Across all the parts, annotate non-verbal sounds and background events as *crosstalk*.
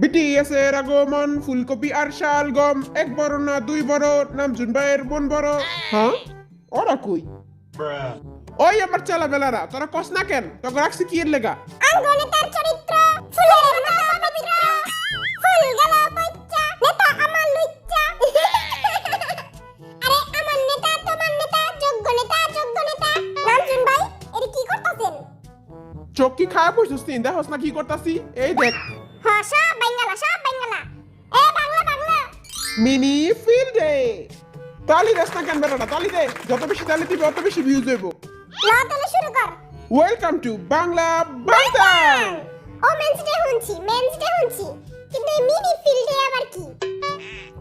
BTS এর আগমন ফুলকপি আর শালগম এক বড় না দুই বড় নামজুন ভাইয়ের বোন বড়। হ্যাঁ? ওরা কই? ওই আমার চালা বেলারা তোরা কস না কেন? তোকে রাখছি কি এর লেগা? আঙ্গনে তার চরিত্র ফুলের মতো পবিত্র। ফুল গেল পইচ্চা নেতা আমার লুচ্চা। আরে আমার নেতা তোমার নেতা যোগ্য নেতা যোগ্য নেতা। নামজুন ভাই এর কি করতেছেন? চোখ কি খায় বসছিস তিন দেখোস না কি করতাছি? এই দেখ। সব বাঙ্গালা সব বাঙ্গালা এ বাংলা বাংলা। মিনি ফিল্ডে। তালি না কেন বেটাটা তালি দে। যত বেশি তালি দিবে অত বেশি ভিউজ হইব। ল তাহলে শুরু কর। ওয়েলকাম টু বাংলা ও মেন্স ডে শুনছি মেন্স ডে শুনছি। কিন্তু এই মিনি ফিল্ডে আবার কি?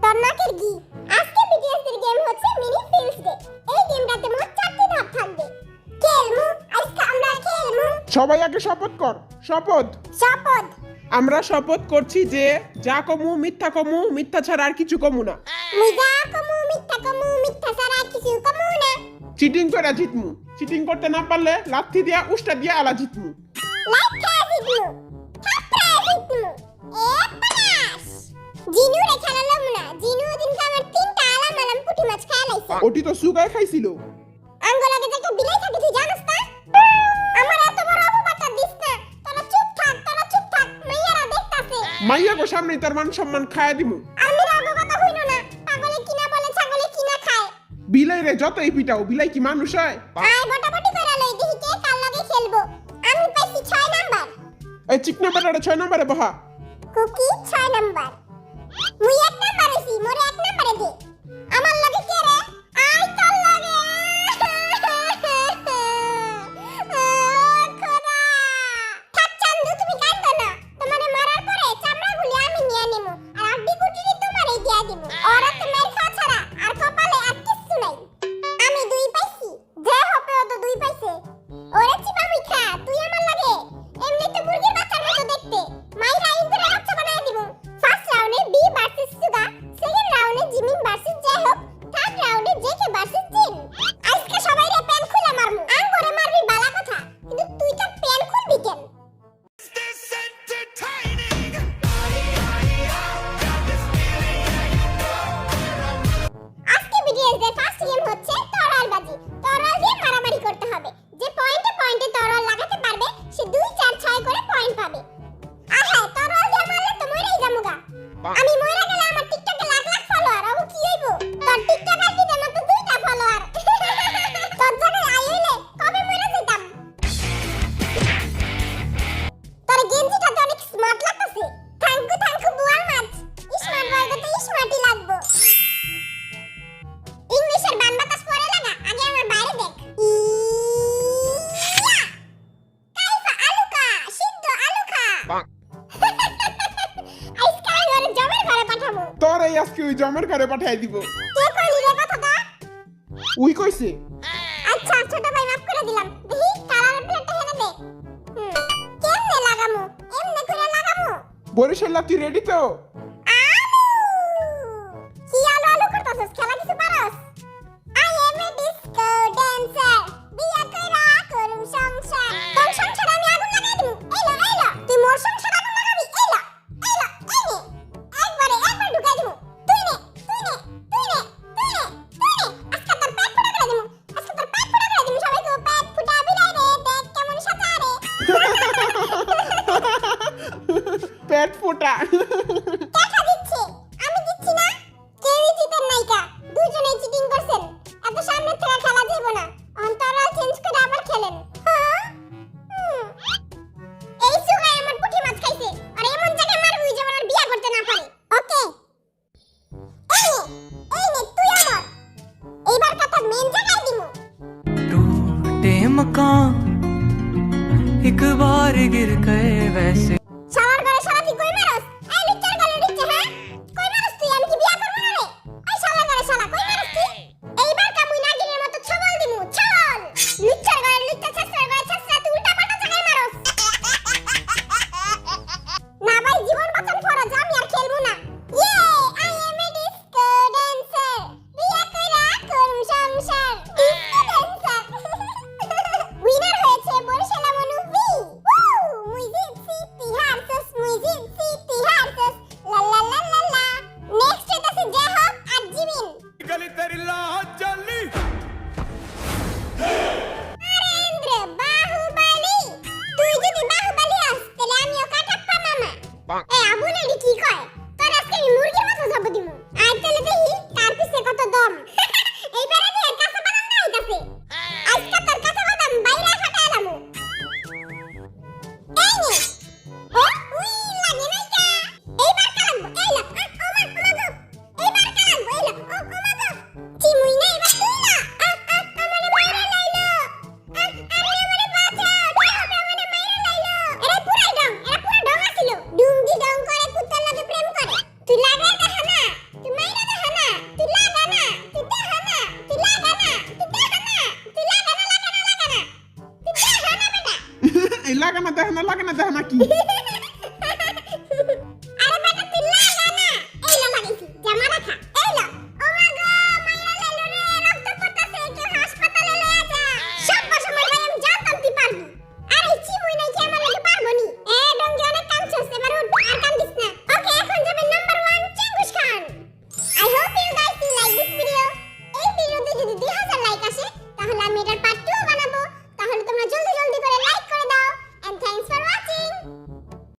তোর নাকের গি আজকে বিটিএস এর গেম হচ্ছে মিনি ফিল্ডস ডে এই গেমটাতে মোট চারটি ধাপ থাকবে। খেলমু আজকে আমরা খেলমু। সবাই আগে শপথ কর শপথ আমরা শপথ করছি যে যা কমু মিথ্যা কমু মিথ্যা ছাড়া আর কিছু কমু না। মুজা কমু মিথ্যা কমু মিথ্যা ছাড়া কিছু কমু না। চিটিং করে জিতমু। চিটিং করতে না পারলে লাথি দিয়া উষ্টা দিয়া আলা জিতমু। লাইক জিতমু। থাপড়ায় জিতমু। এ পালাস জিনু রে খেলালাম না। জিনু দিনকে আমার তিনটা আলাম আলাম পুঁটি মাছ খায় ওটি তো সুগায় খাইছিল। মাইয়া গো সামনে তার মান সম্মান খায়া দিমু। আমি রাগো কথা হইল না পাগলে কিনা বলে ছাগলে কিনা খায়। বিলাই রে যতই পিটাও বিলাই কি মানুষ হয়? আয় বটাবটি করে লই দেখি কে কাল লাগে খেলব। আমি পাইছি 6 নাম্বার। এই চিক নাম্বার আর 6 নাম্বারে বহা। কুকি 6 নাম্বার। মুই এক নাম্বার হইছি মোরে পাঠাবো তোর এই আজকে ওই জমের ঘরে পাঠিয়ে দিব। কে কইলি রে কথাটা উই কইছে? আচ্ছা ছোট ভাই মাফ করে দিলাম। দেখি কালার প্লেটটা হেনে দে। কেমনে লাগামু? এমনে করে লাগামু? বরিশাল তুই রেডি তো? পেট ফোটা দেখা দিচ্ছে আমি দিচ্ছি না কেউই জিতেন নাইকা দুজনেই চিটিং করছেন এত সামনে থেকে খেলা যাবে না অন্তরাল চেঞ্জ করে আবার খেলেন হ্যাঁ? হুম। এই সুগাই আমার পুঁটি মাছ খাইছে আর এমন জায়গায় মারবি যেমন আর বিয়া করতে না পারে ওকে এই নে এই নে তুই আমার এইবার কথা মেন জায়গায় দিমু टूटे मकान एक बार गिर गए वैसे লাগে না দেখে না লাগে না দেখে না কি? *laughs*